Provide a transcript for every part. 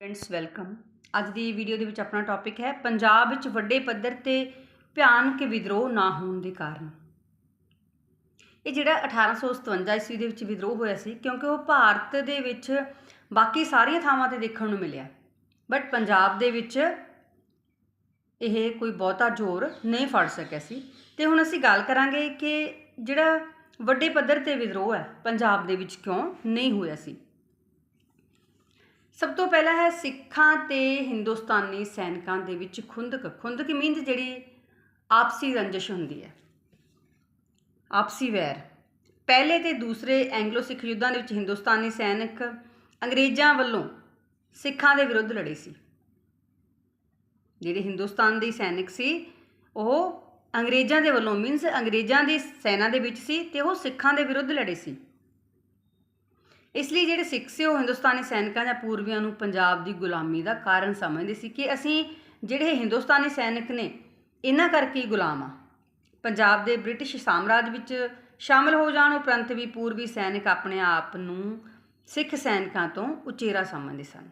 Friends welcome ਅੱਜ ਦੀ video ਦੇ ਵਿੱਚ ਆਪਣਾ ਟੌਪਿਕ ਹੈ, ਪੰਜਾਬ ਵਿੱਚ ਵੱਡੇ ਪੱਧਰ ਤੇ ਭਿਆਨਕ ਵਿਦਰੋਹ ਨਾ ਹੋਣ ਦੇ ਕਾਰਨ। ਇਹ ਜਿਹੜਾ 1857 ਈਸਵੀ ਦੇ ਵਿੱਚ ਵਿਦਰੋਹ ਹੋਇਆ ਸੀ, ਕਿਉਂਕਿ ਉਹ ਭਾਰਤ ਦੇ ਵਿੱਚ ਬਾਕੀ ਸਾਰੀਆਂ ਥਾਵਾਂ ਤੇ ਦੇਖਣ ਨੂੰ ਮਿਲਿਆ। ਬਟ ਪੰਜਾਬ ਦੇ ਵਿੱਚ ਇਹ ਕੋਈ ਬਹੁਤਾ ਜ਼ੋਰ ਨਹੀਂ ਫੜ ਸਕਿਆ ਸੀ। ਤੇ ਹੁਣ ਅਸੀਂ ਗੱਲ ਕਰਾਂਗੇ ਕਿ ਜਿਹੜਾ ਵੱਡੇ ਪੱਧਰ ਤੇ ਵਿਦਰੋਹ ਹੈ, ਪੰਜਾਬ ਦੇ ਵਿੱਚ ਕਿਉਂ ਨਹੀਂ ਹੋਇਆ ਸੀ। ਸਭ ਤੋਂ ਪਹਿਲਾਂ ਹੈ ਸਿੱਖਾਂ ਤੇ ਹਿੰਦੁਸਤਾਨੀ ਸੈਨਿਕਾਂ ਦੇ ਵਿੱਚ ਖੁੰਦਕ। ਖੁੰਦਕ ਮੀਨਸ ਜਿਹੜੀ ਆਪਸੀ ਰੰਜਿਸ਼ ਹੁੰਦੀ ਹੈ। ਆਪਸੀ ਵੈਰ। ਪਹਿਲੇ ਤੇ ਦੂਸਰੇ ਐਂਗਲੋ ਸਿੱਖ ਯੁੱਧਾਂ ਦੇ ਵਿੱਚ ਹਿੰਦੁਸਤਾਨੀ ਸੈਨਿਕ ਅੰਗਰੇਜ਼ਾਂ ਵੱਲੋਂ ਸਿੱਖਾਂ ਦੇ ਵਿਰੁੱਧ ਲੜੇ ਸੀ। ਜਿਹੜੇ ਹਿੰਦੁਸਤਾਨ ਦੇ ਸੈਨਿਕ ਸੀ, ਉਹ ਅੰਗਰੇਜ਼ਾਂ ਦੇ ਵੱਲੋਂ ਮੀਨਸ ਅੰਗਰੇਜ਼ਾਂ ਦੀ ਸੈਨਾ ਦੇ ਵਿੱਚ ਸੀ ਤੇ ਉਹ ਸਿੱਖਾਂ ਦੇ ਵਿਰੁੱਧ ਲੜੇ ਸੀ। ਇਸ ਲਈ ਜਿਹੜੇ ਸਿੱਖ ਸੀ ਉਹ ਹਿੰਦੁਸਤਾਨੀ ਸੈਨਿਕਾਂ ਜਾਂ ਪੂਰਵੀਆਂ ਨੂੰ ਪੰਜਾਬ ਦੀ ਗੁਲਾਮੀ ਦਾ ਕਾਰਨ ਸਮਝਦੇ ਸੀ ਕਿ ਅਸੀਂ ਜਿਹੜੇ ਹਿੰਦੁਸਤਾਨੀ ਸੈਨਿਕ ਨੇ, ਇਹਨਾਂ ਕਰਕੇ ਹੀ ਗੁਲਾਮ ਆ ਪੰਜਾਬ ਦੇ ਬ੍ਰਿਟਿਸ਼ ਸਾਮਰਾਜ ਵਿੱਚ ਸ਼ਾਮਲ ਹੋ ਜਾਣ ਉਪਰੰਤ ਵੀ ਪੂਰਬੀ ਸੈਨਿਕ ਆਪਣੇ ਆਪ ਨੂੰ ਸਿੱਖ ਸੈਨਿਕਾਂ ਤੋਂ ਉਚੇਰਾ ਸਮਝਦੇ ਸਨ।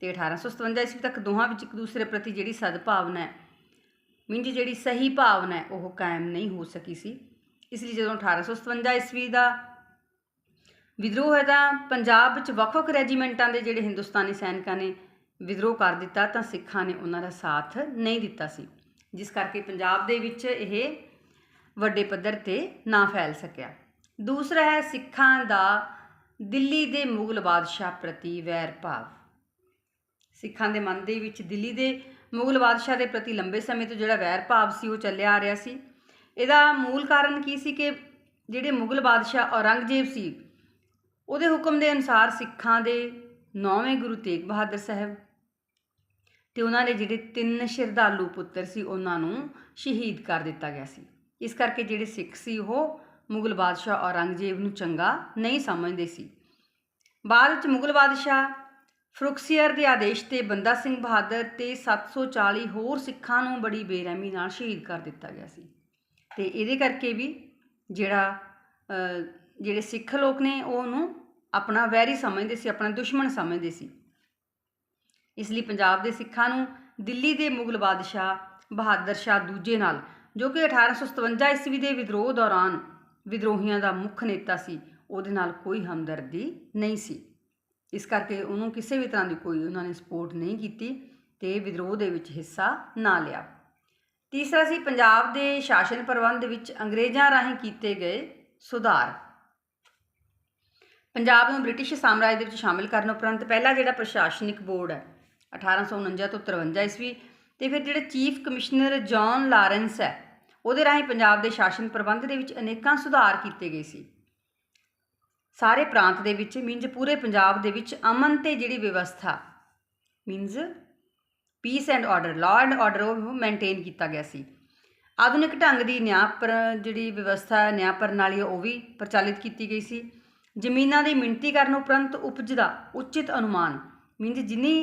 ਤੇ 1857 ਈਸਵੀ ਤੱਕ ਦੋਹਾਂ ਵਿੱਚ ਇੱਕ ਦੂਸਰੇ ਪ੍ਰਤੀ ਜਿਹੜੀ ਸਦਭਾਵਨਾ ਹੈ ਮਿੰਜ ਜਿਹੜੀ ਸਹੀ ਭਾਵਨਾ ਹੈ, ਉਹ ਕਾਇਮ ਨਹੀਂ ਹੋ ਸਕੀ ਸੀ। ਇਸ ਲਈ ਜਦੋਂ 1857 ਈਸਵੀ ਦਾ ਵਿਦਰੋਹ ਹੈ ਤਾਂ ਪੰਜਾਬ ਵਿੱਚ ਵੱਖ-ਵੱਖ ਰੈਜੀਮੈਂਟਾਂ ਦੇ ਜਿਹੜੇ ਹਿੰਦੁਸਤਾਨੀ ਸੈਨਿਕਾਂ ਨੇ ਵਿਦਰੋਹ ਕਰ ਦਿੱਤਾ ਤਾਂ ਸਿੱਖਾਂ ਨੇ ਉਹਨਾਂ ਦਾ ਸਾਥ ਨਹੀਂ ਦਿੱਤਾ ਸੀ। ਜਿਸ ਕਰਕੇ ਪੰਜਾਬ ਦੇ ਵਿੱਚ ਇਹ ਵੱਡੇ ਪੱਧਰ ਤੇ ਨਾ ਫੈਲ ਸਕਿਆ। ਦੂਸਰਾ ਹੈ ਸਿੱਖਾਂ ਦਾ ਦਿੱਲੀ ਦੇ ਮੁਗਲ ਬਾਦਸ਼ਾਹ ਪ੍ਰਤੀ ਵੈਰ ਭਾਵ। ਸਿੱਖਾਂ ਦੇ ਮਨ ਦੇ ਵਿੱਚ ਦਿੱਲੀ ਦੇ ਮੁਗਲ ਬਾਦਸ਼ਾਹ ਦੇ ਪ੍ਰਤੀ ਲੰਬੇ ਸਮੇਂ ਤੋਂ ਜਿਹੜਾ ਵੈਰ ਭਾਵ ਸੀ, ਉਹ ਚੱਲਿਆ ਆ ਰਿਹਾ ਸੀ। ਇਹਦਾ ਮੂਲ ਕਾਰਨ ਕੀ ਸੀ ਕਿ ਜਿਹੜੇ ਮੁਗਲ ਬਾਦਸ਼ਾਹ ਔਰੰਗਜ਼ੇਬ ਸੀ ਉਹਦੇ ਹੁਕਮ ਦੇ ਅਨੁਸਾਰ ਸਿੱਖਾਂ ਦੇ ਨੌਵੇਂ ਗੁਰੂ ਤੇਗ ਬਹਾਦਰ ਸਾਹਿਬ ਤੇ ਉਹਨਾਂ ਦੇ ਜਿਹੜੇ ਤਿੰਨ ਸ਼ਰਧਾਲੂ ਪੁੱਤਰ ਸੀ, ਉਹਨਾਂ ਨੂੰ ਸ਼ਹੀਦ ਕਰ ਦਿੱਤਾ ਗਿਆ ਸੀ। ਇਸ ਕਰਕੇ ਜਿਹੜੇ ਸਿੱਖ ਸੀ, ਉਹ ਮੁਗਲ ਬਾਦਸ਼ਾਹ ਔਰੰਗਜ਼ੇਬ ਨੂੰ ਚੰਗਾ ਨਹੀਂ ਸਮਝਦੇ ਸੀ। ਬਾਅਦ ਵਿੱਚ ਮੁਗਲ ਬਾਦਸ਼ਾਹ ਫਰੁਖਸੀਅਰ ਦੇ ਆਦੇਸ਼ ਤੇ ਬੰਦਾ ਸਿੰਘ ਬਹਾਦਰ ਤੇ 740 ਹੋਰ ਸਿੱਖਾਂ ਨੂੰ ਬੜੀ ਬੇਰਹਿਮੀ ਨਾਲ ਸ਼ਹੀਦ ਕਰ ਦਿੱਤਾ ਗਿਆ ਸੀ। ਤੇ ਇਹਦੇ ਕਰਕੇ ਵੀ ਜਿਹੜਾ ਜਿਹੜੇ ਸਿੱਖ ਲੋਕ ਨੇ, ਉਹ ਉਹਨੂੰ ਆਪਣਾ ਵੈਰੀ ਸਮਝਦੇ ਸੀ, ਆਪਣਾ ਦੁਸ਼ਮਣ ਸਮਝਦੇ ਸੀ। ਇਸ ਲਈ ਪੰਜਾਬ ਦੇ ਸਿੱਖਾਂ ਨੂੰ ਦਿੱਲੀ ਦੇ ਮੁਗਲ ਬਾਦਸ਼ਾਹ ਬਹਾਦਰ ਸ਼ਾਹ ਦੂਜੇ ਨਾਲ, ਜੋ ਕਿ 1857 ਈਸਵੀ ਦੇ ਵਿਦਰੋਹ ਦੌਰਾਨ ਵਿਦਰੋਹੀਆਂ ਦਾ ਮੁੱਖ ਨੇਤਾ ਸੀ, ਉਹਦੇ ਨਾਲ ਕੋਈ ਹਮਦਰਦੀ ਨਹੀਂ ਸੀ। ਇਸ ਕਰਕੇ ਉਹਨੂੰ ਕਿਸੇ ਵੀ ਤਰ੍ਹਾਂ ਦੀ ਕੋਈ ਉਹਨਾਂ ਨੇ ਸਪੋਰਟ ਨਹੀਂ ਕੀਤੀ ਤੇ ਵਿਦਰੋਹ ਦੇ ਵਿੱਚ ਹਿੱਸਾ ਨਾ ਲਿਆ। ਤੀਸਰਾ ਸੀ, ਪੰਜਾਬ ਦੇ ਸ਼ਾਸਨ ਪ੍ਰਬੰਧ ਵਿੱਚ ਅੰਗਰੇਜ਼ਾਂ ਰਾਹੀਂ ਕੀਤੇ ਗਏ ਸੁਧਾਰ। ਪੰਜਾਬ ਨੂੰ ਬ੍ਰਿਟਿਸ਼ ਸਾਮਰਾਜ ਦੇ ਵਿੱਚ ਸ਼ਾਮਿਲ ਕਰਨ ਉਪਰੰਤ ਪਹਿਲਾ ਜਿਹੜਾ ਪ੍ਰਸ਼ਾਸਨਿਕ ਬੋਰਡ ਹੈ 1849 ਤੋਂ 53 ਈਸਵੀ, ਤੇ ਫਿਰ ਜਿਹੜੇ ਚੀਫ ਕਮਿਸ਼ਨਰ ਜੌਨ ਲਾਰੈਂਸ ਹੈ, ਉਹਦੇ ਰਾਹੀਂ ਪੰਜਾਬ ਦੇ ਸ਼ਾਸਨ ਪ੍ਰਬੰਧ ਦੇ ਵਿੱਚ ਅਨੇਕਾਂ ਸੁਧਾਰ ਕੀਤੇ ਗਏ ਸੀ। ਸਾਰੇ ਪ੍ਰਾਂਤ ਦੇ ਵਿੱਚ ਮੀਨਜ਼ ਪੂਰੇ ਪੰਜਾਬ ਦੇ ਵਿੱਚ ਅਮਨ ਤੇ ਜਿਹੜੀ ਵਿਵਸਥਾ, means peace and order law and order ਉਹ ਮੇਨਟੇਨ ਕੀਤਾ ਗਿਆ ਸੀ। ਆਧੁਨਿਕ ਢੰਗ ਦੀ ਨਿਆਂ ਪਰ ਜਿਹੜੀ ਵਿਵਸਥਾ ਨਿਆਂ ਪ੍ਰਣਾਲੀ ਉਹ ਵੀ ਪ੍ਰਚਲਿਤ ਕੀਤੀ ਗਈ ਸੀ। ਜ਼ਮੀਨਾਂ ਦੀ ਮਿਣਤੀ ਕਰਨ ਉਪਰੰਤ ਉਪਜ ਦਾ ਉਚਿਤ ਅਨੁਮਾਨ। ਮੀਨਜ਼ ਜਿੰਨੀ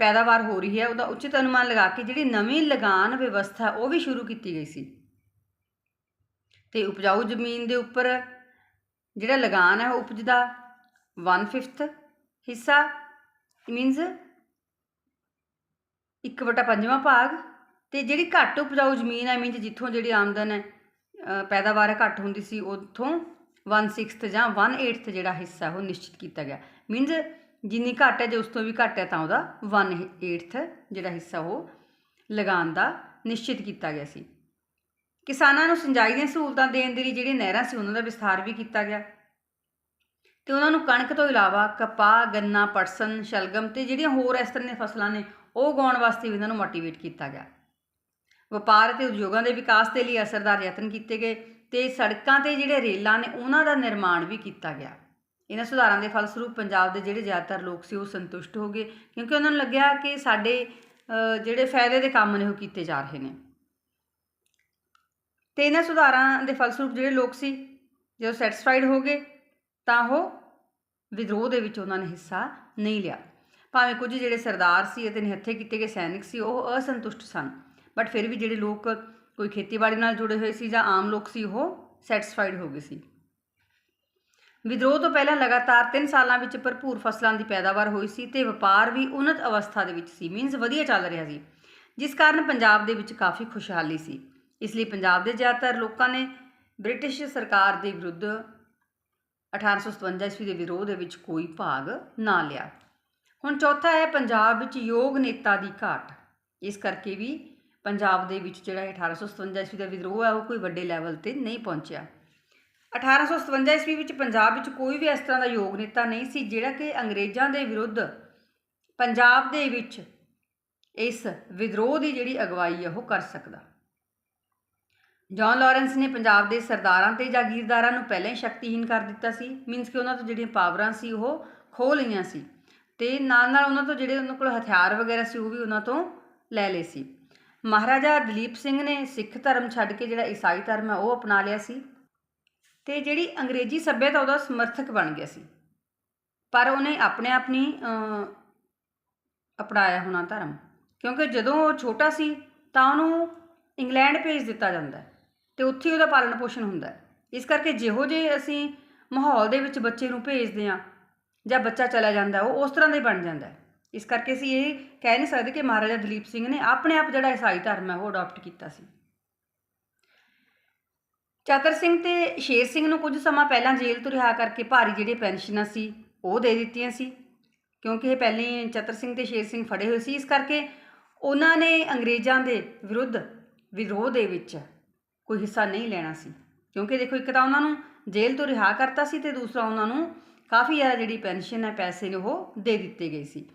ਪੈਦਾਵਾਰ ਹੋ ਰਹੀ ਹੈ, ਉਹਦਾ ਉਚਿਤ ਅਨੁਮਾਨ ਲਗਾ ਕੇ ਜਿਹੜੀ ਨਵੀਂ ਲਗਾਨ ਵਿਵਸਥਾ, ਉਹ ਵੀ ਸ਼ੁਰੂ ਕੀਤੀ ਗਈ ਸੀ। ਤੇ ਉਪਜਾਊ ਜ਼ਮੀਨ ਦੇ ਉੱਪਰ ਜਿਹੜਾ ਲਗਾਨ ਹੈ, ਉਹ ਉਪਜ ਦਾ 1/5 ਹਿੱਸਾ। ਮੀਨਜ਼ 1/5ਵਾਂ ਭਾਗ। ਤੇ ਜਿਹੜੀ ਘੱਟ ਉਪਜਾਊ ਜ਼ਮੀਨ ਹੈ, ਮੀਨਜ਼ ਜਿੱਥੋਂ ਜਿਹੜੀ ਆਮਦਨ ਹੈ ਪੈਦਾਵਾਰ ਹੈ ਘੱਟ ਹੁੰਦੀ ਸੀ, ਉੱਥੋਂ 1/6 ਜਾਂ 1/8 ਜਿਹੜਾ ਹਿੱਸਾ ਉਹ ਨਿਸ਼ਚਿਤ ਕੀਤਾ ਗਿਆ। ਮੀਨਜ਼ ਜਿੰਨੀ ਘੱਟ ਹੈ ਜੇ ਉਸ ਤੋਂ ਵੀ ਘੱਟ ਹੈ ਤਾਂ ਉਹਦਾ 1/8 ਜਿਹੜਾ ਹਿੱਸਾ ਉਹ ਲਗਾਉਣ ਦਾ ਨਿਸ਼ਚਿਤ ਕੀਤਾ ਗਿਆ ਸੀ। ਕਿਸਾਨਾਂ ਨੂੰ ਸਿੰਜਾਈ ਦੀਆਂ ਸਹੂਲਤਾਂ ਦੇਣ ਦੇ ਲਈ ਜਿਹੜੀਆਂ ਨਹਿਰਾਂ ਸੀ ਉਹਨਾਂ ਦਾ ਵਿਸਥਾਰ ਵੀ ਕੀਤਾ ਗਿਆ। ਤੇ ਉਹਨਾਂ ਨੂੰ ਕਣਕ ਤੋਂ ਇਲਾਵਾ ਕਪਾਹ, ਗੰਨਾ ਪਟਸਨ ਸ਼ਲਗਮ ਤੇ ਜਿਹੜੀਆਂ ਹੋਰ ਇਸ ਤਰ੍ਹਾਂ ਦੀਆਂ ਫਸਲਾਂ ਨੇ, ਉਹ ਉਗਾਉਣ ਵਾਸਤੇ ਵੀ ਉਹਨਾਂ ਨੂੰ ਮੋਟੀਵੇਟ ਕੀਤਾ ਗਿਆ। ਵਪਾਰ ਅਤੇ ਉਦਯੋਗਾਂ ਦੇ ਵਿਕਾਸ ਦੇ ਲਈ ਅਸਰਦਾਰ ਯਤਨ ਕੀਤੇ ਗਏ। ਤੇ ਸੜਕਾਂ ਤੇ ਜਿਹੜੇ ਰੇਲਾਂ ਨੇ ਉਹਨਾਂ ਦਾ ਨਿਰਮਾਣ ਵੀ ਕੀਤਾ ਗਿਆ। ਇਹਨਾਂ ਸੁਧਾਰਾਂ ਦੇ ਫਲਸਰੂਪ ਪੰਜਾਬ ਦੇ ਜਿਹੜੇ ਜ਼ਿਆਦਾਤਰ ਲੋਕ ਸੀ ਉਹ ਸੰਤੁਸ਼ਟ ਹੋ ਗਏ, ਕਿਉਂਕਿ ਉਹਨਾਂ ਨੂੰ ਲੱਗਿਆ ਕਿ ਸਾਡੇ ਜਿਹੜੇ ਫਾਇਦੇ ਦੇ ਕੰਮ ਨੇ ਉਹ ਕੀਤੇ ਜਾ ਰਹੇ ਨੇ। ਤੇ ਇਹਨਾਂ ਸੁਧਾਰਾਂ ਦੇ ਫਲਸਰੂਪ ਜਿਹੜੇ ਲੋਕ ਸੀ, ਜਦੋਂ ਸੈਟੀਸਫਾਈਡ ਹੋ ਗਏ, ਤਾਂ ਉਹ ਵਿਦਰੋਹ ਦੇ ਵਿੱਚ ਉਹਨਾਂ ਨੇ ਹਿੱਸਾ ਨਹੀਂ ਲਿਆ। ਭਾਵੇਂ ਕੁਝ ਜਿਹੜੇ ਸਰਦਾਰ ਸੀ ਅਤੇ ਨਿਹੱਥੇ ਕੀਤੇ ਗਏ ਸੈਨਿਕ ਸੀ, ਉਹ ਅਸੰਤੁਸ਼ਟ ਸਨ। ਬਟ ਫਿਰ ਵੀ ਜਿਹੜੇ ਲੋਕ ਕੋਈ ਖੇਤੀਬਾੜੀ ਨਾਲ ਜੁੜੇ ਹੋਏ ਸੀ ਜਾਂ ਆਮ ਲੋਕ ਸੀ, ਉਹ ਸੈਟੀਸਫਾਈਡ ਹੋ ਗਏ ਸੀ। ਵਿਦਰੋਹ ਤੋਂ ਪਹਿਲਾਂ ਲਗਾਤਾਰ 3 ਸਾਲਾਂ ਵਿੱਚ ਭਰਪੂਰ ਫਸਲਾਂ ਦੀ ਪੈਦਾਵਾਰ ਹੋਈ ਸੀ ਤੇ ਵਪਾਰ ਵੀ ਉન્નਤ ਅਵਸਥਾ ਦੇ ਵਿੱਚ ਸੀ। ਮੀਨਸ ਵਧੀਆ ਚੱਲ ਰਿਹਾ ਸੀ, ਜਿਸ ਕਾਰਨ ਪੰਜਾਬ ਦੇ ਵਿੱਚ ਕਾਫੀ ਖੁਸ਼ਹਾਲੀ ਸੀ। ਇਸ ਲਈ ਪੰਜਾਬ ਦੇ ਜ਼ਿਆਦਾਤਰ ਲੋਕਾਂ ਨੇ ਬ੍ਰਿਟਿਸ਼ ਸਰਕਾਰ ਦੇ ਵਿਰੁੱਧ 1857 ਈਸਵੀ ਦੇ ਵਿਰੋਧ ਦੇ ਵਿੱਚ ਕੋਈ ਭਾਗ ਨਾ ਲਿਆ। ਹੁਣ ਚੌਥਾ ਹੈ, ਪੰਜਾਬ ਵਿੱਚ ਯੋਗ ਨੇਤਾ ਦੀ ਘਾਟ। ਇਸ ਕਰਕੇ ਵੀ ਪੰਜਾਬ ਦੇ ਵਿੱਚ ਜਿਹੜਾ 1857 ਈਸਵੀ ਦਾ ਵਿਦਰੋਹ ਹੈ, ਉਹ ਕੋਈ ਵੱਡੇ ਲੈਵਲ ਤੇ ਨਹੀਂ ਪਹੁੰਚਿਆ। 1857 ਈਸਵੀ ਵਿੱਚ ਪੰਜਾਬ ਵਿੱਚ ਕੋਈ ਵੀ ਇਸ ਤਰ੍ਹਾਂ ਦਾ ਯੋਗ ਨੇਤਾ ਨਹੀਂ ਸੀ, ਜਿਹੜਾ ਕਿ ਅੰਗਰੇਜ਼ਾਂ ਦੇ ਵਿਰੁੱਧ ਪੰਜਾਬ ਦੇ ਵਿੱਚ ਇਸ ਵਿਦਰੋਹ ਦੀ ਜਿਹੜੀ ਅਗਵਾਈ ਹੈ, ਉਹ ਕਰ ਸਕਦਾ। ਜੌਨ ਲਾਰੈਂਸ ਨੇ ਪੰਜਾਬ ਦੇ ਸਰਦਾਰਾਂ ਤੇ ਜਾਗੀਰਦਾਰਾਂ ਨੂੰ ਪਹਿਲਾਂ ਹੀ ਸ਼ਕਤੀਹੀਨ ਕਰ ਦਿੱਤਾ ਸੀ ਮੀਨਸ ਕਿ ਉਹਨਾਂ ਤੋਂ ਜਿਹੜੀਆਂ ਪਾਵਰਾਂ ਸੀ, ਉਹ ਖੋਹ ਲਈਆਂ ਸੀ ਤੇ ਨਾਲ ਨਾਲ ਉਹਨਾਂ ਤੋਂ ਜਿਹੜੇ ਉਹਨਾਂ ਕੋਲ ਹਥਿਆਰ ਵਗੈਰਾ ਸੀ, ਉਹ ਵੀ ਉਹਨਾਂ ਤੋਂ ਲੈ ਲਏ ਸੀ। ਮਹਾਰਾਜਾ ਦਲੀਪ ਸਿੰਘ ਨੇ ਸਿੱਖ ਧਰਮ ਛੱਡ ਕੇ ਜਿਹੜਾ ਈਸਾਈ ਧਰਮ ਹੈ ਉਹ ਅਪਣਾ ਲਿਆ ਸੀ ਤੇ ਜਿਹੜੀ ਅੰਗਰੇਜ਼ੀ ਸੱਭਿਅਤਾ ਉਹਦਾ ਸਮਰਥਕ ਬਣ ਗਿਆ ਸੀ। ਪਰ ਉਹਨੇ ਆਪਣੇ ਆਪਣੀ ਅਪਣਾਇਆ ਹੋਣਾ ਧਰਮ। ਕਿਉਂਕਿ ਜਦੋਂ ਉਹ ਛੋਟਾ ਸੀ ਤਾਂ ਉਹਨੂੰ ਇੰਗਲੈਂਡ ਭੇਜ ਦਿੱਤਾ ਜਾਂਦਾ ਹੈ ਤੇ ਉੱਥੇ ਉਹਦਾ ਪਾਲਣ ਪੋਸ਼ਣ ਹੁੰਦਾ ਹੈ। ਇਸ ਕਰਕੇ ਜਿਹੋ ਜੇ ਅਸੀਂ ਮਾਹੌਲ ਦੇ ਵਿੱਚ ਬੱਚੇ ਨੂੰ ਭੇਜਦੇ ਹਾਂ ਜਾਂ ਬੱਚਾ ਚਲਾ ਜਾਂਦਾ ਉਹ ਉਸ ਤਰ੍ਹਾਂ ਦਾ ਹੀ ਬਣ ਜਾਂਦਾ ਹੈ। ਇਸ ਕਰਕੇ ਅਸੀਂ ਇਹ ਕਹਿ ਨਹੀਂ ਸਕਦੇ ਕਿ ਮਹਾਰਾਜਾ ਦਲੀਪ ਸਿੰਘ ਨੇ ਆਪਣੇ ਆਪ ਜਿਹੜਾ ਈਸਾਈ ਧਰਮ ਹੈ ਉਹ ਅਡਾਪਟ ਕੀਤਾ ਸੀ। ਚਾਤਰ ਸਿੰਘ ਤੇ ਸ਼ੇਰ ਸਿੰਘ ਨੂੰ ਕੁਝ ਸਮਾਂ ਪਹਿਲਾਂ ਜੇਲ੍ਹ ਤੋਂ ਰਿਹਾ ਕਰਕੇ ਭਾਰੀ ਜਿਹੜੀਆਂ ਪੈਨਸ਼ਨਾਂ ਸੀ, ਉਹ ਦੇ ਦਿੱਤੀਆਂ ਸੀ। ਕਿਉਂਕਿ ਇਹ ਪਹਿਲੇ ਹੀ ਚਤਰ ਸਿੰਘ ਤੇ ਸ਼ੇਰ ਸਿੰਘ ਫੜੇ ਹੋਏ ਸੀ, ਇਸ ਕਰਕੇ ਉਹਨਾਂ ਨੇ ਅੰਗਰੇਜ਼ਾਂ ਦੇ ਵਿਰੁੱਧ ਵਿਰੋਧ ਦੇ ਵਿੱਚ ਕੋਈ ਹਿੱਸਾ ਨਹੀਂ ਲੈਣਾ ਸੀ। ਕਿਉਂਕਿ ਦੇਖੋ, ਇੱਕ ਤਾਂ ਉਹਨਾਂ ਨੂੰ ਜੇਲ੍ਹ ਤੋਂ ਰਿਹਾ ਕਰਤਾ ਸੀ ਤੇ ਦੂਸਰਾ ਉਹਨਾਂ ਨੂੰ ਕਾਫੀ ਜ਼ਿਆਦਾ ਜਿਹੜੀ ਪੈਨਸ਼ਨ ਹੈ, ਪੈਸੇ ਨੇ ਉਹ ਦੇ ਦਿੱਤੇ ਗਏ ਸੀ।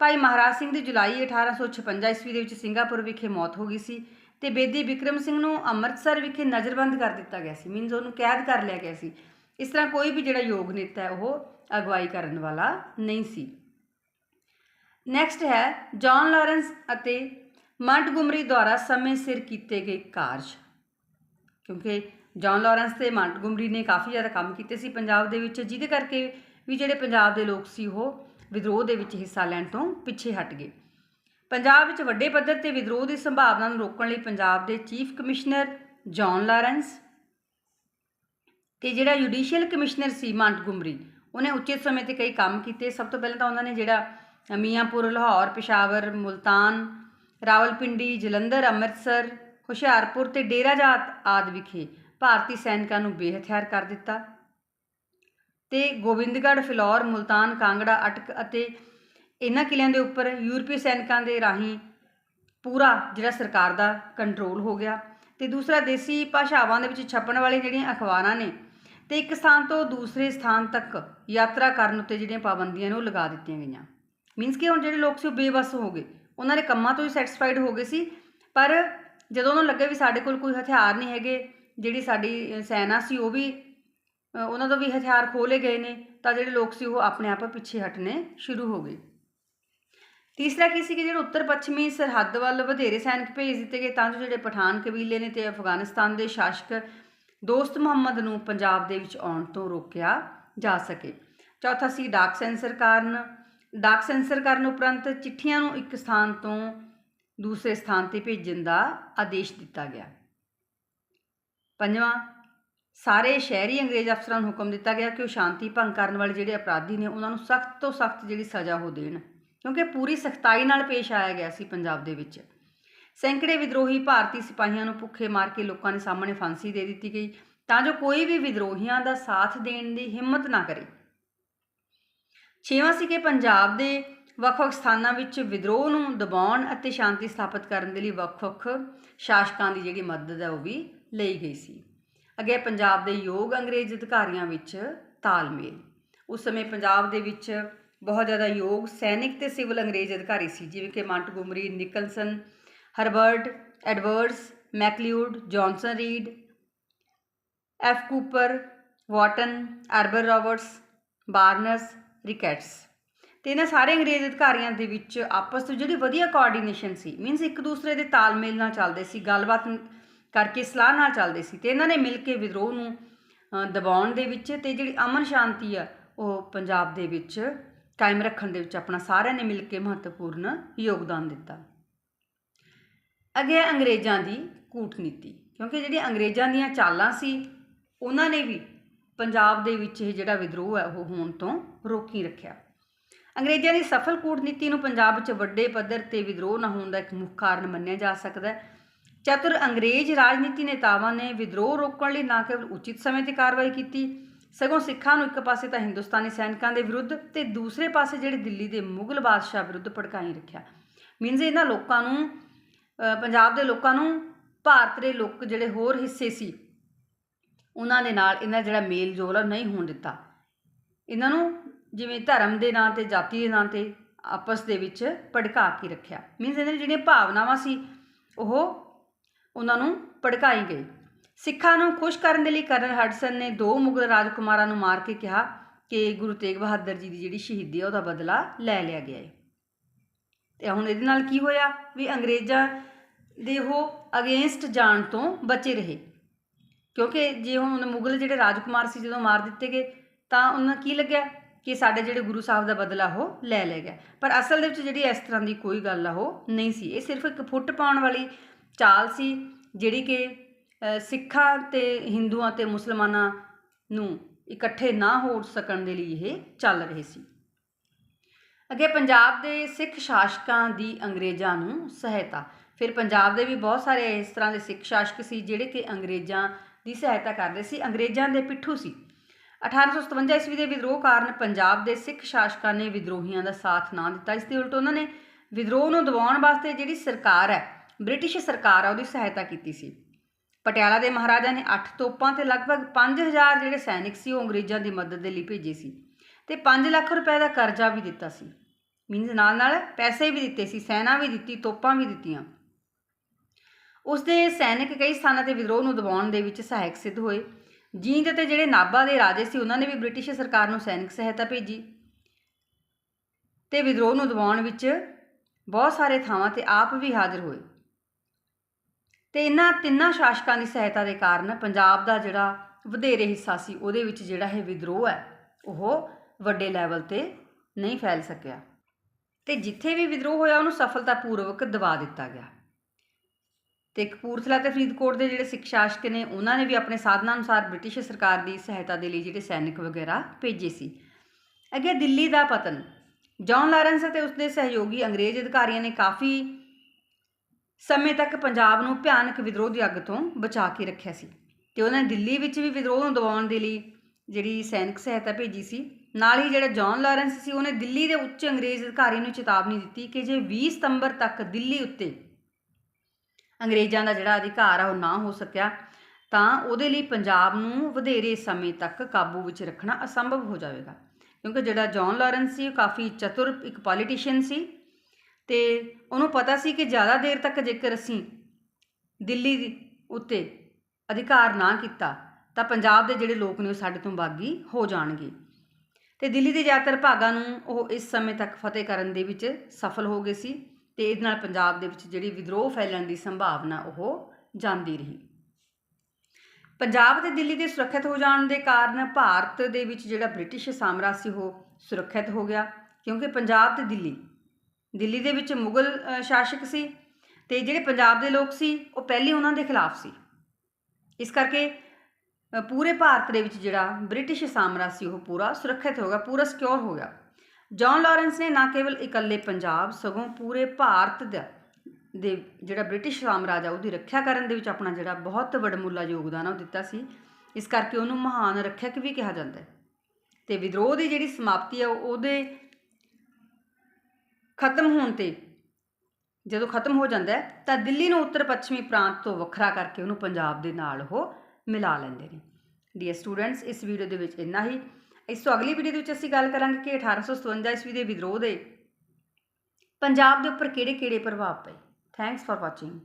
ਭਾਈ ਮਹਾਰਾਜ ਸਿੰਘ ਦੀ ਜੁਲਾਈ 1856 ਈਸਵੀ ਦੇ ਵਿੱਚ ਸਿੰਗਾਪੁਰ ਵਿਖੇ ਮੌਤ ਹੋ ਗਈ ਸੀ ਤੇ ਬੇਦੀ ਵਿਕਰਮ ਸਿੰਘ ਨੂੰ ਅੰਮ੍ਰਿਤਸਰ ਵਿਖੇ ਨਜ਼ਰਬੰਦ ਕਰ ਦਿੱਤਾ ਗਿਆ ਸੀ ਮੀਨਸ ਉਹਨੂੰ ਕੈਦ ਕਰ ਲਿਆ ਗਿਆ ਸੀ। ਇਸ ਤਰ੍ਹਾਂ ਕੋਈ ਵੀ ਜਿਹੜਾ ਯੋਗ ਨੇਤਾ ਹੈ, ਉਹ ਅਗਵਾਈ ਕਰਨ ਵਾਲਾ ਨਹੀਂ ਸੀ। ਨੈਕਸਟ ਹੈ ਜੌਨ ਲਾਰੈਂਸ ਅਤੇ ਮੰਟਗੁਮਰੀ ਦੁਆਰਾ ਸਮੇਂ ਸਿਰ ਕੀਤੇ ਗਏ ਕਾਰਜ। ਕਿਉਂਕਿ ਜੌਨ ਲਾਰੈਂਸ ਤੇ ਮੰਟਗੁਮਰੀ ਨੇ ਕਾਫੀ ਜ਼ਿਆਦਾ ਕੰਮ ਕੀਤੇ ਸੀ ਪੰਜਾਬ ਦੇ ਵਿੱਚ, ਜਿਹਦੇ ਕਰਕੇ ਵੀ ਜਿਹੜੇ ਪੰਜਾਬ ਦੇ ਲੋਕ ਸੀ ਉਹ ਵਿਦਰੋਹ ਦੇ ਵਿੱਚ ਹਿੱਸਾ ਲੈਣ ਤੋਂ ਪਿੱਛੇ ਹਟ ਗਏ। ਪੰਜਾਬ ਵਿੱਚ ਵੱਡੇ ਪੱਧਰ ਤੇ ਵਿਦਰੋਹ ਦੀ ਸੰਭਾਵਨਾ ਨੂੰ ਰੋਕਣ ਲਈ ਪੰਜਾਬ ਦੇ ਚੀਫ ਕਮਿਸ਼ਨਰ ਜੌਨ ਲਾਰੈਂਸ ਤੇ ਜਿਹੜਾ ਜੁਡੀਸ਼ੀਅਲ ਕਮਿਸ਼ਨਰ ਸੀ ਮੰਟਗੁਮਰੀ ਉਹਨੇ ਉਚਿਤ ਸਮੇਂ ਤੇ ਕਈ ਕੰਮ ਕੀਤੇ। ਸਭ ਤੋਂ ਪਹਿਲਾਂ ਤਾਂ ਉਹਨਾਂ ਨੇ ਜਿਹੜਾ ਮੀਆਂਪੁਰ, ਲਾਹੌਰ, ਪਿਸ਼ਾਵਰ, ਮੁਲਤਾਨ, ਰਾਵਲਪਿੰਡੀ, ਜਲੰਧਰ, ਅੰਮ੍ਰਿਤਸਰ, ਹੁਸ਼ਿਆਰਪੁਰ ਤੇ ਡੇਰਾਜਾਤ ਆਦਿ ਵਿਖੇ ਭਾਰਤੀ ਸੈਨਿਕਾਂ ਨੂੰ ਬੇਹਥਿਆਰ ਕਰ ਦਿੱਤਾ। ਤੇ ਗੋਬਿੰਦਗੜ੍ਹ, ਫਿਲੌਰ, ਮੁਲਤਾਨ, ਕਾਂਗੜਾ, ਅਟਕ ਅਤੇ ਇਹਨਾਂ ਕਿਲਿਆਂ ਦੇ ਉੱਪਰ ਯੂਰਪੀ ਸੈਨਿਕਾਂ ਦੇ ਰਾਹੀਂ ਪੂਰਾ ਜਿਹੜਾ ਸਰਕਾਰ ਦਾ ਕੰਟਰੋਲ ਹੋ ਗਿਆ। ਤੇ ਦੂਸਰਾ ਦੇਸੀ ਭਾਸ਼ਾਵਾਂ ਦੇ ਵਿੱਚ ਛਪਣ ਵਾਲੀਆਂ ਜਿਹੜੀਆਂ ਅਖਬਾਰਾਂ ਨੇ ਤੇ ਇੱਕ ਸਥਾਨ ਤੋਂ ਦੂਸਰੇ ਸਥਾਨ ਤੱਕ ਯਾਤਰਾ ਕਰਨ ਉੱਤੇ ਜਿਹੜੀਆਂ ਪਾਬੰਦੀਆਂ ਨੇ ਉਹ ਲਗਾ ਦਿੱਤੀਆਂ ਗਈਆਂ। ਮੀਨਸ ਕਿ ਹੁਣ ਜਿਹੜੇ ਲੋਕ ਸੀ ਉਹ ਬੇਵਸ ਹੋ ਗਏ। ਉਹਨਾਂ ਦੇ ਕੰਮਾਂ ਤੋਂ ਹੀ ਸੈਟੀਸਫਾਈਡ ਹੋ ਗਏ ਸੀ, ਪਰ ਜਦੋਂ ਉਹਨਾਂ ਨੂੰ ਲੱਗਾ ਵੀ ਸਾਡੇ ਕੋਲ ਕੋਈ ਹਥਿਆਰ ਨਹੀਂ ਹੈਗੇ, ਜਿਹੜੀ ਸਾਡੀ ਸੈਨਾ ਸੀ ਉਹ ਵੀ ਉਹਨਾਂ ਤੋਂ ਵੀ ਹਥਿਆਰ ਖੋਲੇ ਗਏ ਨੇ, ਤਾਂ ਜਿਹੜੇ ਲੋਕ ਸੀ ਉਹ ਆਪਣੇ ਆਪ ਪਿੱਛੇ ਹਟਣੇ ਸ਼ੁਰੂ ਹੋ ਗਏ। ਤੀਸਰਾ ਕੀ ਸੀ ਕਿ ਜਿਹੜੇ ਉੱਤਰ ਪੱਛਮੀ ਸਰਹੱਦ ਵੱਲ ਵਧੇਰੇ ਸੈਨਿਕ ਭੇਜ ਦਿੱਤੇ ਗਏ, ਤਾਂ ਜੋ ਜਿਹੜੇ ਪਠਾਨ ਕਬੀਲੇ ਨੇ ਤੇ ਅਫਗਾਨਿਸਤਾਨ ਦੇ ਸ਼ਾਸਕ ਦੋਸਤ ਮੁਹੰਮਦ ਨੂੰ ਪੰਜਾਬ ਦੇ ਵਿੱਚ ਆਉਣ ਤੋਂ ਰੋਕਿਆ ਜਾ ਸਕੇ। ਚੌਥਾ ਸੀ ਡਾਕ ਸੈਂਸਰ ਕਾਰਨ। ਡਾਕ ਸੈਂਸਰ ਕਰਨ ਉਪਰੰਤ ਚਿੱਠੀਆਂ ਨੂੰ ਇੱਕ ਸਥਾਨ ਤੋਂ ਦੂਸਰੇ ਸਥਾਨ ਤੇ ਭੇਜਣ ਦਾ ਆਦੇਸ਼ ਦਿੱਤਾ ਗਿਆ। ਪੰਜਵਾਂ ਸਾਰੇ ਸ਼ਹਿਰੀ ਅੰਗਰੇਜ਼ ਅਫਸਰਾਂ ਨੂੰ ਹੁਕਮ ਦਿੱਤਾ ਗਿਆ ਕਿ ਉਹ ਸ਼ਾਂਤੀ ਭੰਗ ਕਰਨ ਵਾਲੇ ਜਿਹੜੇ ਅਪਰਾਧੀ ਨੇ, ਉਹਨਾਂ ਨੂੰ ਸਖਤ ਤੋਂ ਸਖਤ ਜਿਹੜੀ ਸਜ਼ਾ ਹੋ ਦੇਣ। ਕਿਉਂਕਿ ਪੂਰੀ ਸਖਤਾਈ ਨਾਲ ਪੇਸ਼ ਆਇਆ ਗਿਆ ਸੀ ਪੰਜਾਬ ਦੇ ਵਿੱਚ। ਸੈਂਕੜੇ ਵਿਦਰੋਹੀ ਭਾਰਤੀ ਸਿਪਾਹੀਆਂ ਨੂੰ ਭੁੱਖੇ ਮਾਰ ਕੇ ਲੋਕਾਂ ਦੇ ਸਾਹਮਣੇ ਫਾਂਸੀ ਦੇ ਦਿੱਤੀ ਗਈ, ਤਾਂ ਜੋ ਕੋਈ ਵੀ ਵਿਦਰੋਹੀਆਂ ਦਾ ਸਾਥ ਦੇਣ ਦੀ ਹਿੰਮਤ ਨਾ ਕਰੇ। ਛੇਵਾਂ ਸੀ ਕਿ ਪੰਜਾਬ ਦੇ ਵੱਖ-ਵੱਖ ਸਥਾਨਾਂ ਵਿੱਚ ਵਿਦਰੋਹ ਨੂੰ ਦਬਾਉਣ ਅਤੇ ਸ਼ਾਂਤੀ ਸਥਾਪਿਤ ਕਰਨ ਦੇ ਲਈ ਵੱਖ-ਵੱਖ ਸ਼ਾਸਕਾਂ ਦੀ ਜਿਹੜੀ ਮਦਦ ਹੈ ਉਹ ਵੀ ਲਈ ਗਈ ਸੀ। ਅੱਗੇ ਪੰਜਾਬ ਦੇ ਯੋਗ ਅੰਗਰੇਜ਼ ਅਧਿਕਾਰੀਆਂ ਵਿੱਚ ਤਾਲਮੇਲ। ਉਸ ਸਮੇਂ ਪੰਜਾਬ ਦੇ ਵਿੱਚ ਬਹੁਤ ਜ਼ਿਆਦਾ ਯੋਗ, ਸੈਨਿਕ ਤੇ ਸਿਵਲ ਅੰਗਰੇਜ਼ ਅਧਿਕਾਰੀ ਸੀ, ਜਿਵੇਂ ਕਿ Montgomery, Nicholson, Herbert Edwardes, McLeod, Johnson Reed, F Cooper, Wotton Arbor Roberts, Barnes, Ricketts. ਤੇ ਇਹਨਾਂ ਸਾਰੇ ਅੰਗਰੇਜ਼ ਅਧਿਕਾਰੀਆਂ ਦੇ ਵਿੱਚ ਆਪਸ ਵਿੱਚ ਜਿਹੜੀ ਵਧੀਆ ਕੋਆਰਡੀਨੇਸ਼ਨ ਸੀ ਮੀਨਸ ਇੱਕ ਦੂਸਰੇ ਦੇ ਤਾਲਮੇਲ ਨਾਲ ਚੱਲਦੇ ਸੀ, ਗੱਲਬਾਤ ਕਰਕੇ ਸਲਾਹ ਨਾਲ ਚੱਲਦੇ ਸੀ ਤੇ ਇਹਨਾਂ ਨੇ ਮਿਲ ਕੇ ਵਿਦਰੋਹ ਨੂੰ ਦਬਾਉਣ ਦੇ ਵਿੱਚ ਤੇ ਜਿਹੜੀ ਅਮਨ ਸ਼ਾਂਤੀ ਆ, ਉਹ ਪੰਜਾਬ ਦੇ ਵਿੱਚ ਕਾਇਮ ਰੱਖਣ ਦੇ ਵਿੱਚ ਆਪਣਾ ਸਾਰਿਆਂ ਨੇ ਮਿਲ ਕੇ ਮਹੱਤਵਪੂਰਨ ਯੋਗਦਾਨ ਦਿੱਤਾ। ਅੱਗੇ ਅੰਗਰੇਜ਼ਾਂ ਦੀ ਕੂਟਨੀਤੀ, ਕਿਉਂਕਿ ਜਿਹੜੀ ਅੰਗਰੇਜ਼ਾਂ ਦੀਆਂ ਚਾਲਾਂ ਸੀ, ਉਹਨਾਂ ਨੇ ਵੀ ਪੰਜਾਬ ਦੇ ਵਿੱਚ ਇਹ ਜਿਹੜਾ ਵਿਦਰੋਹ ਹੈ, ਉਹ ਹੋਣ ਤੋਂ ਰੋਕੀ ਰੱਖਿਆ। ਅੰਗਰੇਜ਼ਾਂ ਦੀ ਸਫਲ ਕੂਟਨੀਤੀ ਨੂੰ ਪੰਜਾਬ ਵਿੱਚ ਵੱਡੇ ਪੱਧਰ ਤੇ ਵਿਦਰੋਹ ਨਾ ਹੋਣ ਦਾ ਇੱਕ ਮੁੱਖ ਕਾਰਨ ਮੰਨਿਆ ਜਾ ਸਕਦਾ ਹੈ। ਚਤੁਰ ਅੰਗਰੇਜ਼ ਰਾਜਨੀਤੀ ਨੇਤਾਵਾਂ ਨੇ ਵਿਦਰੋਹ ਰੋਕਣ ਲਈ ਨਾ ਕੇਵਲ ਉਚਿਤ ਸਮੇਂ ਤੇ ਕਾਰਵਾਈ ਕੀਤੀ, ਸਗੋਂ ਸਿੱਖਾਂ ਨੂੰ ਇੱਕ ਪਾਸੇ ਤਾਂ ਹਿੰਦੁਸਤਾਨੀ ਸੈਨਿਕਾਂ ਦੇ ਵਿਰੁੱਧ ਤੇ ਦੂਸਰੇ ਪਾਸੇ ਜਿਹੜੇ ਦਿੱਲੀ ਦੇ ਮੁਗਲ ਬਾਦਸ਼ਾਹ ਵਿਰੁੱਧ ਭੜਕਾਈ ਰੱਖਿਆ। ਮੀਨਜ਼ ਇਹਨਾਂ ਲੋਕਾਂ ਨੂੰ ਪੰਜਾਬ ਦੇ ਲੋਕਾਂ ਨੂੰ, ਭਾਰਤ ਦੇ ਲੋਕ ਜਿਹੜੇ ਹੋਰ ਹਿੱਸੇ ਸੀ, ਉਹਨਾਂ ਦੇ ਨਾਲ ਇਹਨਾਂ ਜਿਹੜਾ ਮੇਲ ਜੋਲ ਆ ਨਹੀਂ ਹੋਣ ਦਿੱਤਾ। ਇਹਨਾਂ ਨੂੰ ਜਿਵੇਂ ਧਰਮ ਦੇ ਨਾਂ ਤੇ, ਜਾਤੀ ਦੇ ਨਾਂ ਤੇ ਆਪਸ ਦੇ ਵਿੱਚ ਭੜਕਾ ਕੇ ਰੱਖਿਆ। ਮੀਨਸ ਇਹਨਾਂ ਦੀਆਂ ਜਿਹੜੀਆਂ ਭਾਵਨਾਵਾਂ ਸੀ, ਉਹ ਉਹਨਾਂ ਨੂੰ ਭੜਕਾਈ ਗਈ। ਸਿੱਖਾਂ ਨੂੰ ਖੁਸ਼ ਕਰਨ ਦੇ ਲਈ ਕਰਨਲ ਹਡਸਨ ਨੇ ਦੋ ਮੁਗਲ ਰਾਜਕੁਮਾਰਾਂ ਨੂੰ ਮਾਰ ਕੇ ਕਿਹਾ ਕਿ ਗੁਰੂ ਤੇਗ ਬਹਾਦਰ ਜੀ ਦੀ ਜਿਹੜੀ ਸ਼ਹੀਦੀ ਹੈ ਉਹਦਾ ਬਦਲਾ ਲੈ ਲਿਆ ਗਿਆ ਹੈ ਤੇ ਹੁਣ ਇਹਦੇ ਨਾਲ ਕੀ ਹੋਇਆ? ਵੀ ਅੰਗਰੇਜ਼ਾਂ ਦੇ ਉਹ ਅਗੇਂਸਟ ਜਾਣ ਤੋਂ ਬਚੇ ਰਹੇ। ਕਿਉਂਕਿ ਜੇ ਹੁਣ ਮੁਗਲ ਜਿਹੜੇ ਰਾਜਕੁਮਾਰ ਸੀ ਜਦੋਂ ਮਾਰ ਦਿੱਤੇ ਗਏ, ਤਾਂ ਉਹਨਾਂ ਕੀ ਲੱਗਿਆ? ਕਿ ਸਾਡੇ ਜਿਹੜੇ ਗੁਰੂ ਸਾਹਿਬ ਦਾ ਬਦਲਾ ਉਹ ਲੈ ਲੈ ਗਿਆ। ਪਰ ਅਸਲ ਦੇ ਵਿੱਚ ਜਿਹੜੀ ਇਸ ਤਰ੍ਹਾਂ ਦੀ ਕੋਈ ਗੱਲ ਆ, ਉਹ ਨਹੀਂ ਸੀ। ਇਹ ਸਿਰਫ ਇੱਕ ਫੁੱਟ ਪਾਉਣ ਵਾਲੀ ਚਾਲ ਸੀ ਜਿਹੜੀ ਕਿ ਸਿੱਖਾਂ ਅਤੇ ਹਿੰਦੂਆਂ ਅਤੇ ਮੁਸਲਮਾਨਾਂ ਨੂੰ ਇਕੱਠੇ ਨਾ ਹੋ ਸਕਣ ਦੇ ਲਈ ਇਹ ਚੱਲ ਰਹੇ ਸੀ। ਅੱਗੇ ਪੰਜਾਬ ਦੇ ਸਿੱਖ ਸ਼ਾਸਕਾਂ ਦੀ ਅੰਗਰੇਜ਼ਾਂ ਨੂੰ ਸਹਾਇਤਾ। ਫਿਰ ਪੰਜਾਬ ਦੇ ਵੀ ਬਹੁਤ ਸਾਰੇ ਇਸ ਤਰ੍ਹਾਂ ਦੇ ਸਿੱਖ ਸ਼ਾਸਕ ਸੀ ਜਿਹੜੇ ਕਿ ਅੰਗਰੇਜ਼ਾਂ ਦੀ ਸਹਾਇਤਾ ਕਰਦੇ ਸੀ। ਅੰਗਰੇਜ਼ਾਂ ਦੇ ਪਿੱਠੂ ਸੀ। 1857 ਈਸਵੀ ਦੇ ਵਿਦਰੋਹ ਕਾਰਨ ਪੰਜਾਬ ਦੇ ਸਿੱਖ ਸ਼ਾਸਕਾਂ ਨੇ ਵਿਦਰੋਹੀਆਂ ਦਾ ਸਾਥ ਨਾ ਦਿੱਤਾ। ਇਸ ਦੇ ਉਲਟ ਉਹਨਾਂ ਨੇ ਵਿਦਰੋਹ ਨੂੰ ਦਬਾਉਣ ਵਾਸਤੇ ਜਿਹੜੀ ਸਰਕਾਰ ਹੈ ਬ੍ਰਿਟਿਸ਼ ਸਰਕਾਰ ਆ, ਉਹਦੀ ਸਹਾਇਤਾ ਕੀਤੀ ਸੀ। ਪਟਿਆਲਾ ਦੇ ਮਹਾਰਾਜਾ ਨੇ 8 ਤੋਪਾਂ ਤੇ ਲਗਭਗ 5000 ਜਿਹੜੇ ਸੈਨਿਕ ਸੀ, ਉਹ ਅੰਗਰੇਜ਼ਾਂ ਦੀ ਮਦਦ ਦੇ ਲਈ ਭੇਜੇ ਸੀ ਤੇ 5 ਲੱਖ ਰੁਪਏ ਦਾ ਕਰਜ਼ਾ ਵੀ ਦਿੱਤਾ ਸੀ। ਮੀਨਸ ਨਾਲ ਨਾਲ ਪੈਸੇ ਵੀ ਦਿੱਤੇ ਸੀ, ਸੈਨਾ ਵੀ ਦਿੱਤੀ, ਤੋਪਾਂ ਵੀ ਦਿੱਤੀਆਂ। ਉਸ ਦੇ ਸੈਨਿਕ ਕਈ ਸਥਾਨਾਂ ਤੇ ਵਿਦਰੋਹ ਨੂੰ ਦਬਾਉਣ ਦੇ ਵਿੱਚ ਸਹਾਇਕ ਸਿੱਧ ਹੋਏ। ਜੀਂਦ ਅਤੇ ਜਿਹੜੇ ਨਾਭਾ ਦੇ ਰਾਜੇ ਸੀ, ਉਹਨਾਂ ਨੇ ਵੀ ਬ੍ਰਿਟਿਸ਼ ਸਰਕਾਰ ਨੂੰ ਸੈਨਿਕ ਸਹਾਇਤਾ ਭੇਜੀ। ਤੇ ਵਿਦਰੋਹ ਨੂੰ ਦਬਾਉਣ ਵਿੱਚ ਬਹੁਤ ਸਾਰੇ ਥਾਵਾਂ ਤੇ ਆਪ ਵੀ ਹਾਜ਼ਰ ਹੋਏ। ਤੇ ਇਹਨਾਂ ਤਿੰਨਾਂ ਸ਼ਾਸਕਾਂ ਦੀ ਸਹਾਇਤਾ ਦੇ ਕਾਰਨ ਪੰਜਾਬ ਦਾ ਜਿਹੜਾ ਵਧੇਰੇ ਹਿੱਸਾ ਸੀ, ਉਹਦੇ ਵਿੱਚ ਜਿਹੜਾ ਇਹ ਵਿਦਰੋਹ ਹੈ, ਉਹ ਵੱਡੇ ਲੈਵਲ ਤੇ ਨਹੀਂ ਫੈਲ ਸਕਿਆ। ਤੇ ਜਿੱਥੇ ਵੀ ਵਿਦਰੋਹ ਹੋਇਆ, ਉਹਨੂੰ ਸਫਲਤਾਪੂਰਵਕ ਦਬਾ ਦਿੱਤਾ ਗਿਆ। ਤੇ ਕਪੂਰਥਲਾ ਤੇ ਫਰੀਦਕੋਟ ਦੇ ਜਿਹੜੇ ਸਿੱਖ ਸ਼ਾਸਕ ਨੇ, ਉਹਨਾਂ ਨੇ ਵੀ ਆਪਣੇ ਸਾਧਨਾਂ ਅਨੁਸਾਰ ਬ੍ਰਿਟਿਸ਼ ਸਰਕਾਰ ਦੀ ਸਹਾਇਤਾ ਦੇ ਲਈ ਜਿਹੜੇ ਸੈਨਿਕ ਵਗੈਰਾ ਭੇਜੇ ਸੀ। ਅੱਗੇ ਦਿੱਲੀ ਦਾ ਪਤਨ, ਜੌਨ ਲਾਰੈਂਸ ਅਤੇ ਉਸਦੇ ਸਹਿਯੋਗੀ ਅੰਗਰੇਜ਼ ਅਧਿਕਾਰੀਆਂ ਨੇ ਕਾਫੀ ਸਮੇਂ ਤੱਕ ਪੰਜਾਬ ਨੂੰ ਭਿਆਨਕ ਵਿਦਰੋਹ ਦੀ ਅੱਗ ਤੋਂ ਬਚਾ ਕੇ ਰੱਖਿਆ ਸੀ ਤੇ ਉਹਨਾਂ ਨੇ ਦਿੱਲੀ ਵਿੱਚ ਵੀ ਵਿਦਰੋਹ ਨੂੰ ਦਬਾਉਣ ਦੇ ਲਈ ਜਿਹੜੀ ਸੈਨਿਕ ਸਹਾਇਤਾ ਭੇਜੀ ਸੀ, ਨਾਲ ਹੀ ਜਿਹੜਾ ਜੌਨ ਲਾਰੈਂਸ ਸੀ, ਉਹਨੇ ਦਿੱਲੀ ਦੇ ਉੱਚ ਅੰਗਰੇਜ਼ ਅਧਿਕਾਰੀਆਂ ਨੂੰ ਚੇਤਾਵਨੀ ਦਿੱਤੀ ਕਿ ਜੇ 20 ਸਤੰਬਰ ਤੱਕ ਦਿੱਲੀ ਉੱਤੇ ਅੰਗਰੇਜ਼ਾਂ ਦਾ ਜਿਹੜਾ ਅਧਿਕਾਰ ਆ, ਉਹ ਨਾ ਹੋ ਸਕਿਆ, ਤਾਂ ਉਹਦੇ ਲਈ ਪੰਜਾਬ ਨੂੰ ਵਧੇਰੇ ਸਮੇਂ ਤੱਕ ਕਾਬੂ ਵਿੱਚ ਰੱਖਣਾ ਅਸੰਭਵ ਹੋ ਜਾਵੇਗਾ। ਕਿਉਂਕਿ ਜਿਹੜਾ ਜੌਨ ਲਾਰੈਂਸ ਸੀ, ਉਹ ਕਾਫੀ ਚਤੁਰ ਇੱਕ ਪੋਲੀਟੀਸ਼ੀਅਨ ਸੀ ਤੇ ਉਹਨੂੰ ਪਤਾ ਸੀ ਕਿ ਜ਼ਿਆਦਾ ਦੇਰ ਤੱਕ ਜੇਕਰ ਅਸੀਂ ਦਿੱਲੀ ਉੱਤੇ ਅਧਿਕਾਰ ਨਾ ਕੀਤਾ, ਤਾਂ ਪੰਜਾਬ ਦੇ ਜਿਹੜੇ ਲੋਕ ਨੇ ਉਹ ਸਾਡੇ ਤੋਂ ਬਾਗੀ ਹੋ ਜਾਣਗੇ। ਤੇ ਦਿੱਲੀ ਦੇ ਜ਼ਿਆਦਾਤਰ ਭਾਗਾਂ ਨੂੰ ਉਹ ਇਸ ਸਮੇਂ ਤੱਕ ਫਤਿਹ ਕਰਨ ਦੇ ਵਿੱਚ ਸਫਲ ਹੋ ਗਏ ਸੀ ਤੇ ਇਹਦੇ ਨਾਲ ਪੰਜਾਬ ਦੇ ਵਿੱਚ ਜਿਹੜੀ ਵਿਦਰੋਹ ਫੈਲਣ ਦੀ ਸੰਭਾਵਨਾ ਉਹ ਜਾਂਦੀ ਰਹੀ। ਪੰਜਾਬ ਤੇ ਦਿੱਲੀ ਦੇ ਸੁਰੱਖਿਅਤ ਹੋ ਜਾਣ ਦੇ ਕਾਰਨ ਭਾਰਤ ਦੇ ਵਿੱਚ ਜਿਹੜਾ ਬ੍ਰਿਟਿਸ਼ ਸਾਮਰਾਜ ਸੀ ਉਹ ਸੁਰੱਖਿਅਤ ਹੋ ਗਿਆ, ਕਿਉਂਕਿ ਪੰਜਾਬ ਤੇ ਦਿੱਲੀ ਦਿੱਲੀ ਦੇ ਵਿੱਚ ਮੁਗਲ ਸ਼ਾਸਕ ਸੀ ਤੇ ਜਿਹੜੇ ਪੰਜਾਬ ਦੇ ਲੋਕ ਸੀ, ਉਹ ਪਹਿਲੇ ਉਹਨਾਂ ਦੇ ਖਿਲਾਫ ਸੀ। ਇਸ ਕਰਕੇ ਪੂਰੇ ਭਾਰਤ ਦੇ ਵਿੱਚ ਜਿਹੜਾ ਬ੍ਰਿਟਿਸ਼ ਸਾਮਰਾਜ ਸੀ, ਉਹ ਪੂਰਾ ਸੁਰੱਖਿਅਤ ਹੋ ਗਿਆ, ਪੂਰਾ ਸਿਕਿਉਰ ਹੋ ਗਿਆ। ਜੌਨ ਲਾਰੈਂਸ ਨੇ ਨਾ ਕੇਵਲ ਇਕੱਲੇ ਪੰਜਾਬ, ਸਗੋਂ ਪੂਰੇ ਭਾਰਤ ਦਾ, ਦੇ ਜਿਹੜਾ ਬ੍ਰਿਟਿਸ਼ ਸਾਮਰਾਜ ਆ, ਉਹਦੀ ਰੱਖਿਆ ਕਰਨ ਦੇ ਵਿੱਚ ਆਪਣਾ ਜਿਹੜਾ ਬਹੁਤ ਵਡਮੁੱਲਾ ਯੋਗਦਾਨ ਉਹ ਦਿੱਤਾ ਸੀ। ਇਸ ਕਰਕੇ ਉਹਨੂੰ ਮਹਾਨ ਰੱਖਿਅਕ ਵੀ ਕਿਹਾ ਜਾਂਦਾ ਹੈ। ਤੇ ਵਿਦਰੋਹ ਦੀ ਜਿਹੜੀ ਸਮਾਪਤੀ ਆ ਉਹਦੇ ਖਤਮ ਹੋਣ ਤੇ। ਜਦੋਂ ਖਤਮ ਹੋ ਜਾਂਦਾ ਹੈ, ਤਾਂ ਦਿੱਲੀ ਨੂੰ ਉੱਤਰ ਪੱਛਮੀ ਪ੍ਰਾਂਤ ਤੋਂ ਵੱਖਰਾ ਕਰਕੇ ਉਹਨੂੰ ਪੰਜਾਬ ਦੇ ਨਾਲ ਉਹ ਮਿਲਾ ਲੈਂਦੇ ਨੇ। ਡੀਅਰ ਸਟੂਡੈਂਟਸ ਇਸ ਵੀਡੀਓ ਦੇ ਵਿੱਚ ਇੰਨਾ ਹੀ। ਇਸ ਤੋਂ ਅਗਲੀ ਵੀਡੀਓ ਦੇ ਵਿੱਚ ਅਸੀਂ ਗੱਲ ਕਰਾਂਗੇ ਕਿ 1857 ਈਸਵੀ ਦੇ ਵਿਦਰੋਹ ਦੇ ਪੰਜਾਬ ਦੇ ਉੱਪਰ ਕਿਹੜੇ-ਕਿਹੜੇ ਪ੍ਰਭਾਵ ਪਏ। Thanks for watching